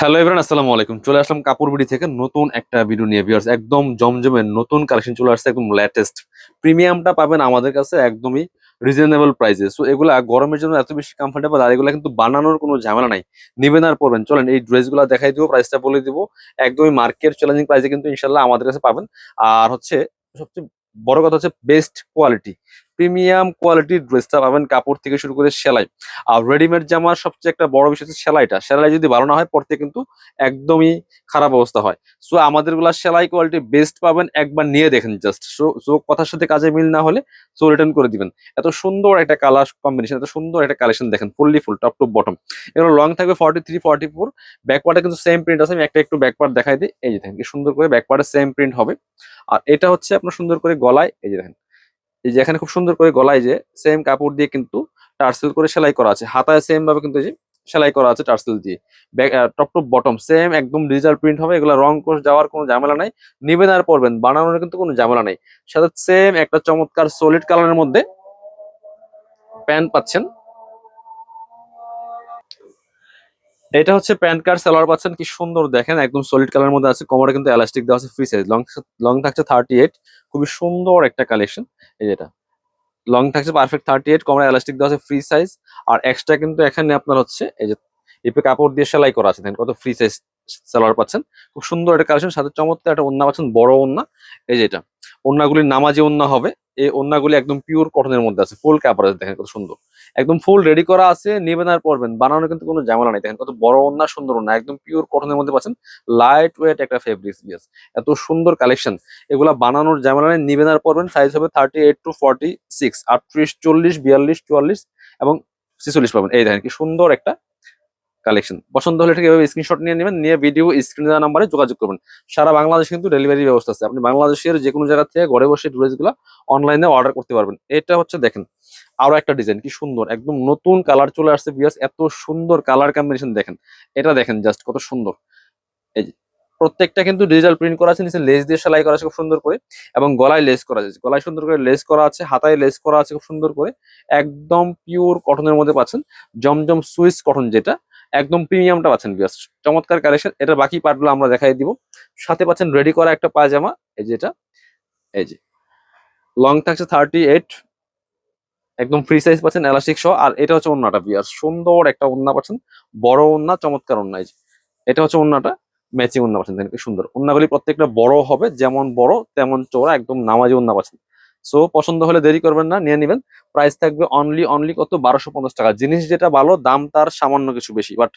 Hello everyone আসসালামু আলাইকুম। চলে আসলাম কাপড় বিড়ি থেকে নতুন একটা ভিডিও নিয়ে। ভিউয়ার্স একদম জমজমের নতুন কালেকশন চলে আসছে, একদম লেটেস্ট প্রিমিয়ামটা পাবেন আমাদের কাছে একদমই রিজনেবল প্রাইসে সো এগুলা গরমের জন্য এত বেশি কমফোর্টেবল আর এগুলা কিন্তু বানানোর কোনো ঝামেলা নাই। নিবেন আর পরবেন। চলেন, এই ড্রেসগুলো দেখাই দিব প্রাইসটা বলে দিব। একদমই মার্কেট চ্যালেঞ্জিং প্রাইসে কিন্তু ইনশাল্লাহ আমাদের কাছে পাবেন। আর হচ্ছে, সবচেয়ে বড় কথা হচ্ছে বেস্ট কোয়ালিটি প্রিমিয়াম কোয়ালিটির ড্রেসটা পাবেন কাপড় থেকে শুরু করে সেলাই। আর রেডিমেড জামার সবচেয়ে একটা বড় বিষয় হচ্ছে সেলাইটা। সেলাই যদি ভালো না হয় পড়তে কিন্তু একদমই খারাপ অবস্থা হয়। সো আমাদেরগুলা সেলাই কোয়ালিটি বেস্ট পাবেন, একবার নিয়ে দেখেন জাস্ট সো সো কথার সাথে কাজে মিল না হলে সো রিটার্ন করে দিবেন। এত সুন্দর একটা কালার কম্বিনেশন এত সুন্দর একটা কালেকশন দেখেন fully full top to bottom এগুলো লং থাকবে ফর্টি থ্রি ফর্টি ফোর ব্যাকপার্টে কিন্তু সেম প্রিন্ট আছে, আমি একটা একটু ব্যাকপার্ট দেখাই দিই। এই যে দেখেন, কি সুন্দর করে ব্যাকপার্টে সেম প্রিন্ট হবে। আর এটা হচ্ছে আপনার সুন্দর করে গলায়, এই যে দেখেন। এই যে এখানে খুব সুন্দর করে গলায় যে সেম কাপড় দিয়ে কিন্তু টার্সেল করে সেলাই করা আছে। হাতায় সেম ভাবে কিন্তু যে সেলাই করা আছে টার্সেল দিয়ে। টপ টপ বটম সেম একদম ডিজিটাল প্রিন্ট হবে, এগুলো রং কোর্স যাওয়ার কোনো ঝামেলা নাই। নেবেন আর পরবেন, বানানোর কিন্তু কোনো ঝামেলা নাই। সাথে সেম একটা চমৎকার সলিড কালারের মধ্যে প্যান্ট পাচ্ছেন। এটা হচ্ছে প্যান্ট কার্ড সালোয়ার পাচ্ছেন, কি সুন্দর দেখেন, একদম সলিড কালার মধ্যে আছে, কোমরে কিন্তু এলাস্টিক দেওয়া আছে ফ্রি সাইজ লং লং থাকছে থার্টি এইট খুবই সুন্দর একটা কালেকশন এই যেটা লং থাকছে পারফেক্ট থার্টি এইট কোমরে এলাস্টিক দেওয়া আছে ফ্রি সাইজ আর এক্সট্রা কিন্তু এখানে আপনার হচ্ছে, এই যে এপে কাপড় দিয়ে সেলাই করা আছে, দেখেন কত ফ্রি সাইজ সালোয়ার পাচ্ছেন, খুব সুন্দর একটা কালেকশন সাথে চমৎকার একটা ওন্না পাচ্ছেন, বড় ওন্না এই যে এটা। ওন্নাগুলি নামাজি ওন্না হবে, এই ওন্নাগুলি একদম পিওর কটনের মধ্যে আছে ফুল কাপড় আছে, দেখেন কত সুন্দর। একদম ফুল রেডি করা আছে, নেবেন আর পরবেন। বানানোর কিন্তু কোনো ঝামেলা নেই। দেখেন কত বড় ওন্না সুন্দর ওন্না একদম পিওর কটনের মধ্যে পাচ্ছেন লাইট ওয়েট একটা ফেব্রিক্স বিয়াস এত সুন্দর কালেকশন এগুলা বানানোর ঝামেলা নেই, নিবেন আর পরবেন। সাইজ হবে thirty eight to forty six আটত্রিশ, চল্লিশ, বিয়াল্লিশ, চুয়াল্লিশ এবং ছেচল্লিশ পাবেন। এই দেখেন কি সুন্দর একটা কালেকশন পছন্দ হলে ঠিক এভাবে স্ক্রিনশট নিয়ে নেবেন, নিয়ে ভিডিও স্ক্রিন দেওয়া নাম্বারে যোগাযোগ করবেন। সারা বাংলাদেশে কিন্তু ডেলিভারি ব্যবস্থা আছে। আপনি বাংলাদেশের যে কোনো জায়গা থেকে ঘরে বসে ড্রেসগুলো অনলাইনে অর্ডার করতে পারবেন। এটা হচ্ছে দেখেন আরও একটা ডিজাইন কি সুন্দর, একদম নতুন কালার চলে আসছে বিয়াস এত সুন্দর কালার কম্বিনেশন দেখেন। এটা দেখেন জাস্ট কত সুন্দর। এই যে, প্রত্যেকটা কিন্তু ডিজিটাল প্রিন্ট করা আছে, নিচে লেস দিয়ে সেলাই করা আছে, খুব সুন্দর করে, এবং গলায় লেস করা আছে। গলায় সুন্দর করে লেস করা আছে, হাতায় লেস করা আছে, খুব সুন্দর করে। একদম পিওর কটনের মধ্যে পাচ্ছেন, জমজম সুইস কটন যেটা, একদম প্রিমিয়ামটা পাচ্ছেন বিয়াস চমৎকার কালেকশন এটা বাকি পার্টগুলো আমরা দেখাই দিব। সাথে পাচ্ছেন রেডি করা একটা পায়জামা, এই যে এটা, এই যে। লং থাকছে থার্টি এইট একদম ফ্রি সাইজ পাচ্ছেন এলাস্টিক সহ, আর এটা হচ্ছে ওন্নাটা বিয়ার সুন্দর একটা ওন্না পাচ্ছেন, বড় ওন্না, চমৎকার ওন্না এটা হচ্ছে ওন্নাটা ম্যাচিং ওন্না পাচ্ছেন, দেখেন সুন্দর। ওন্নাগুলি প্রত্যেকটা বড় হবে, যেমন বড়, তেমন চোরা একদম নামাজি ওন্না পাচ্ছেন। সো পছন্দ হলে দেরি করবেন না, নিয়ে নেবেন। প্রাইস থাকবে অনলি অনলি কত? বারোশো পঞ্চাশ টাকা। জিনিস যেটা ভালো, দাম তার সামান্য কিছু বেশি। বাট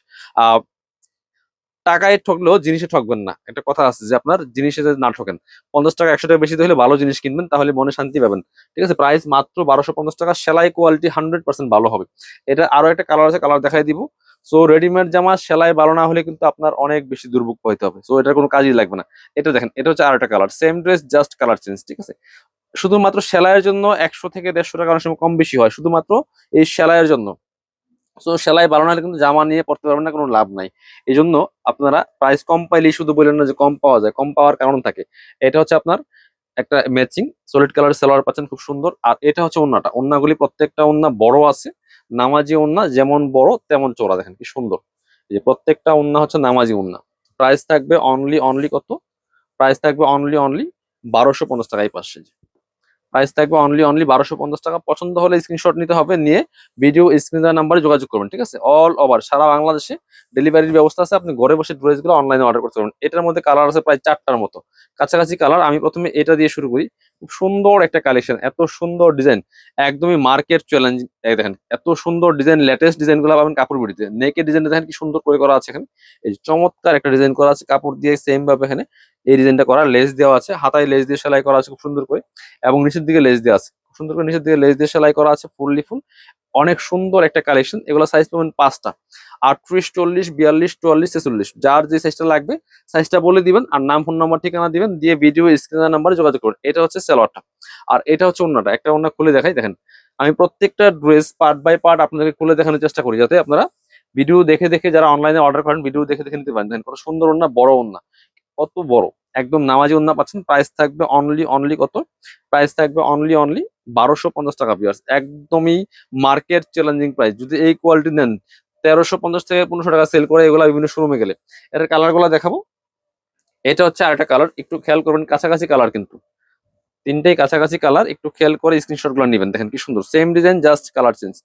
টাকায় ঠকলেও জিনিসে ঠকবেন না। একটা কথা আছে যে আপনার জিনিসে যদি না ঠকেন, পঞ্চাশ টাকা, একশো টাকা বেশি হলে ভালো জিনিস কিনবেন, তাহলে মনে শান্তি পাবেন। ঠিক আছে? প্রাইস মাত্র বারোশো পঞ্চাশ টাকা, সেলাই কোয়ালিটি হান্ড্রেড পার্সেন্ট ভালো হবে। এটা আরও একটা কালার আছে কালার দেখাই দিব। সো রেডিমেড জামা সেলাই ভালো না হলে কিন্তু আপনার অনেক বেশি দুর্ভোগ হইতে হবে। সো এটার কোনো কাজই লাগবে না। এটা দেখেন, এটা হচ্ছে আর একটা colour same dress just colour change ঠিক আছে? শুধুমাত্র সেলাইয়ের জন্য একশো থেকে দেড়শো টাকা অনেক সময় কম বেশি হয়, শুধুমাত্র এই সেলাইয়ের জন্য। সো সেলাই ভালো না কিন্তু জামা নিয়ে পড়তে পারবেন না, কোনো লাভ নাই। এই জন্য আপনারা প্রাইস কম পাইলেই শুধু বললেন না যে কম পাওয়া যায়, কম পাওয়ার কারণ থাকে। এটা হচ্ছে আপনার একটা ম্যাচিং সলিড কালার সেলোয়ার পাচ্ছেন খুব সুন্দর। আর এটা হচ্ছে ওন্নাটা। ওন্নাগুলি প্রত্যেকটা ওন্না বড় আছে, নামাজি ওন্না যেমন বড় তেমন চোরা দেখেন কি সুন্দর। যে প্রত্যেকটা ওন্না হচ্ছে নামাজি ওন্না। প্রাইস থাকবে অনলি অনলি কত? প্রাইস থাকবে অনলি অনলি বারোশো পঞ্চাশ টাকাই পাচ্ছে প্রাইস থাকবে অনলি অনলি বারোশো পঞ্চাশ টাকা। পছন্দ হলে স্ক্রিনশট নিতে হবে, নিয়ে ভিডিও স্ক্রিন নাম্বারে যোগাযোগ করবেন, ঠিক আছে? অল ওভার সারা বাংলাদেশে ডেলিভারির ব্যবস্থা আছে। আপনি ঘরে বসে ড্রেসগুলো অনলাইনে অর্ডার করতে পারবেন। এটার মধ্যে কালার আছে প্রায় চারটার মতো। কাছাকাছি কালার আমি প্রথমে এটা দিয়ে শুরু করি। খুব সুন্দর একটা কালেকশন এত সুন্দর ডিজাইন একদমই মার্কেট চ্যালেঞ্জ দেখেন, এত সুন্দর ডিজাইন লেটেস্ট ডিজাইনগুলো পাবেন কাপড় বিড়িতে। নেকের ডিজাইন দেখেন কি সুন্দর করে করা আছে এখানে। এই চমৎকার একটা ডিজাইন করা আছে, কাপড় দিয়ে সেম ভাবে এখানে। এই ডিজাইনটা করা লেস দেওয়া আছে, হাতায় লেস দিয়ে সেলাই করা আছে খুব সুন্দর করে। এবং নিচের দিকে লেস দেওয়া আছে। সুন্দর করে নিচের দিকে লেস দিয়ে সেলাই করা আছে ফুললি ফুল। অনেক সুন্দর একটা কালেকশন এগুলো সাইজ পাবেন পাঁচটা। আটত্রিশ, চল্লিশ, বিয়াল্লিশ, চুয়াল্লিশ, ছেচল্লিশ। যার যে সাইজটা লাগবে সাইজটা বলে দিবেন আর নাম ফোন নাম্বার ঠিকানা দিবেন। দিয়ে ভিডিও স্ক্রিনের নাম্বারে যোগাযোগ করুন। এটা হচ্ছে সেলোয়ারটা আর এটা হচ্ছে অন্যটা একটা অন্য খুলে দেখাই, দেখেন। আমি প্রত্যেকটা ড্রেস পার্ট বাই পার্ট আপনাদেরকে খুলে দেখানোর চেষ্টা করি, যাতে আপনারা ভিডিও দেখে দেখে যারা অনলাইনে অর্ডার করেন ভিডিও দেখে দেখে নিতে পারেন। দেখেন কত সুন্দর ওন্না বড় অন্য কত বড়। একদম নামাজি ওন্না পাচ্ছেন প্রাইস থাকবে অনলি অনলি কত? প্রাইস থাকবে অনলি অনলি বারোশো পঞ্চাশ টাকা পিয়ার্স একদমই মার্কেট চ্যালেঞ্জিং প্রাইস যদি এই কোয়ালিটি নেন, তেরোশো পঞ্চাশ থেকে পনেরোশো টাকা সেল করে এগুলা বিভিন্ন শোরুমে গেলে। এটার কালারগুলা দেখাবো। এটা হচ্ছে আরেকটা কালার একটু খেয়াল করবেন, কাছাকাছি কালার কিন্তু। তিনটেই কাছাকাছি কালার একটু খেয়াল করে স্ক্রিনশটগুলো নেবেন। দেখেন কি সুন্দর। Same design just colour change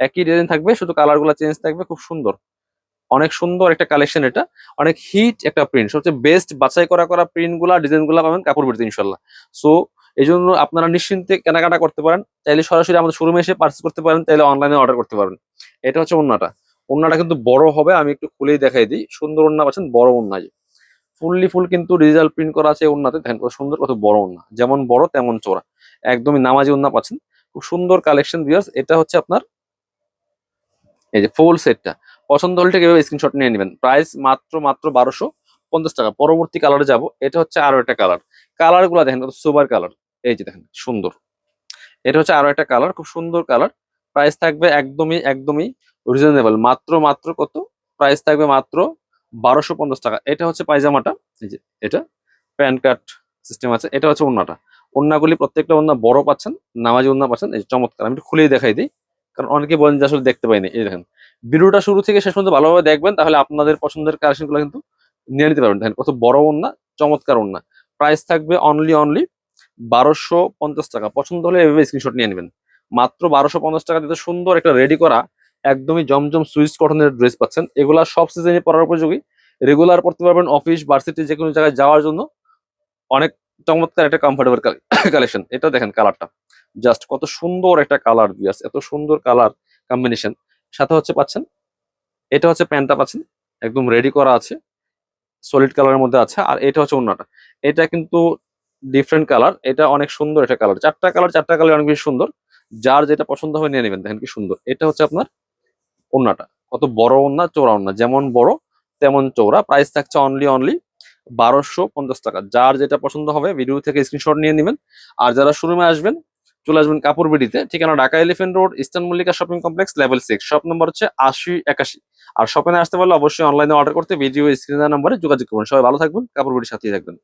একই ডিজাইন থাকবে, শুধু কালারগুলো চেঞ্জ থাকবে, খুব সুন্দর। অনেক সুন্দর একটা কালেকশন এটা। অনেক হিট একটা প্রিন্ট সবচেয়ে বেস্ট বাছাই করা করা প্রিন্টগুলা ডিজাইনগুলা পাবেন কাপড় বিড়িতে ইনশাল্লাহ সো এই জন্য আপনারা নিশ্চিন্তে কেনাকাটা করতে পারেন। চাইলে সরাসরি আমাদের শোরুমে এসে পার্চেস করতে পারেন, চাইলে অনলাইনে অর্ডার করতে পারেন এটা হচ্ছে ওন্নাটা ওন্নাটা কিন্তু বড় হবে, আমি একটু খুলেই দেখাই দিই। সুন্দর ওন্না পাচ্ছেন, বড় ওন্না ফুললি ফুল কিন্তু ডিজিটাল প্রিন্ট করা আছে ওন্নাতে দেখেন কত সুন্দর, কত বড় ওন্না যেমন বড়, তেমন চোরা একদমই নামাজি ওন্না পাচ্ছেন। খুব সুন্দর কালেকশন ভিউয়ার্স এটা হচ্ছে আপনার, এই যে ফুল সেটটা পছন্দ হলে এভাবে স্ক্রিনশট নিয়ে নেবেন। প্রাইস মাত্র মাত্র বারোশো পঞ্চাশ টাকা। পরবর্তী কালারে যাব। এটা হচ্ছে আরও একটা কালার কালারগুলা দেখেন সুপার কালার এই যে দেখেন, সুন্দর। এটা হচ্ছে আরও একটা কালার খুব সুন্দর কালার প্রাইস থাকবে একদমই একদমই রিজনেবল মাত্র মাত্র কত? প্রাইস থাকবে মাত্র বারোশো পঞ্চাশ টাকা। এটা হচ্ছে পায়জামাটা। এই যে, এটা প্যান কার্ড সিস্টেম আছে। এটা হচ্ছে ওন্নাটা। ওন্নাগুলি প্রত্যেকটা ওন্না বড় পাচ্ছেন, নামাজি ওন্না পাচ্ছেন। এই চমৎকার। আমি খুলেই দেখাই দিই। কারণ অনেকে বলেন যে আসলে দেখতে পাইনি। এই দেখেন ভিডিওটা শুরু থেকে শেষ পর্যন্ত ভালোভাবে দেখবেন, তাহলে আপনাদের পছন্দের কালেকশনগুলো কিন্তু নিয়ে নিতে পারবেন। দেখেন, কত বড় ওন্না চমৎকার ওন্না প্রাইস থাকবে অনলি অনলি বারোশো পঞ্চাশ টাকা। পছন্দ হলে এভাবে স্ক্রিনশট নিয়ে নেবেন। মাত্র বারোশো পঞ্চাশ টাকা দিতে সুন্দর একটা রেডি করা, একদমই জমজম সুইচ কটনের ড্রেস পাচ্ছেন। এগুলা সব সিজনে পরার উপযোগী। রেগুলার পড়তে পারবেন অফিস ভার্সিটি যে কোনো জায়গায় যাওয়ার জন্য। অনেক চমৎকার একটা কমফোর্টেবল কালেকশন এটা দেখেন কালারটা জাস্ট কত সুন্দর একটা কালার বিয়াস এত সুন্দর কালার কম্বিনেশন সাথে হচ্ছে পাচ্ছেন, এটা হচ্ছে প্যান্টটা পাচ্ছেন, একদম রেডি করা আছে সলিড কালারের মধ্যে আছে, আর এটা হচ্ছে অন্যটা এটা কিন্তু ডিফারেন্ট কালার এটা অনেক সুন্দর এটা কালার চারটা কালার চারটা কালার অনেক বেশি সুন্দর, যার যেটা পছন্দ হয় নিয়ে নেবেন, দেখেন কি সুন্দর। এটা হচ্ছে আপনার ওন্নাটা কত বড় ওন্না চৌড়া ওন্না যেমন বড় তেমন চৌড়া প্রাইস থাকছে অনলি অনলি বারোশো পঞ্চাশ টাকা। যার যেটা পছন্দ হবে ভিডিও থেকে স্ক্রিনশট নিয়ে নেবেন। আর যারা শোরুমে আসবেন চলে আসবেন কাপড় বিডিতে। ঠিকানা Dhaka Elephant Road, Eastern Mallika shopping complex, level six. Shop number হচ্ছে আশি একাশি। আর শপে আসতে পারলে অবশ্যই অনলাইনে অর্ডার করতে ভিডিও স্ক্রিনের নাম্বারে যোগাযোগ করবেন সবাই ভালো থাকবেন, কাপড় বিডির সাথেই থাকবেন।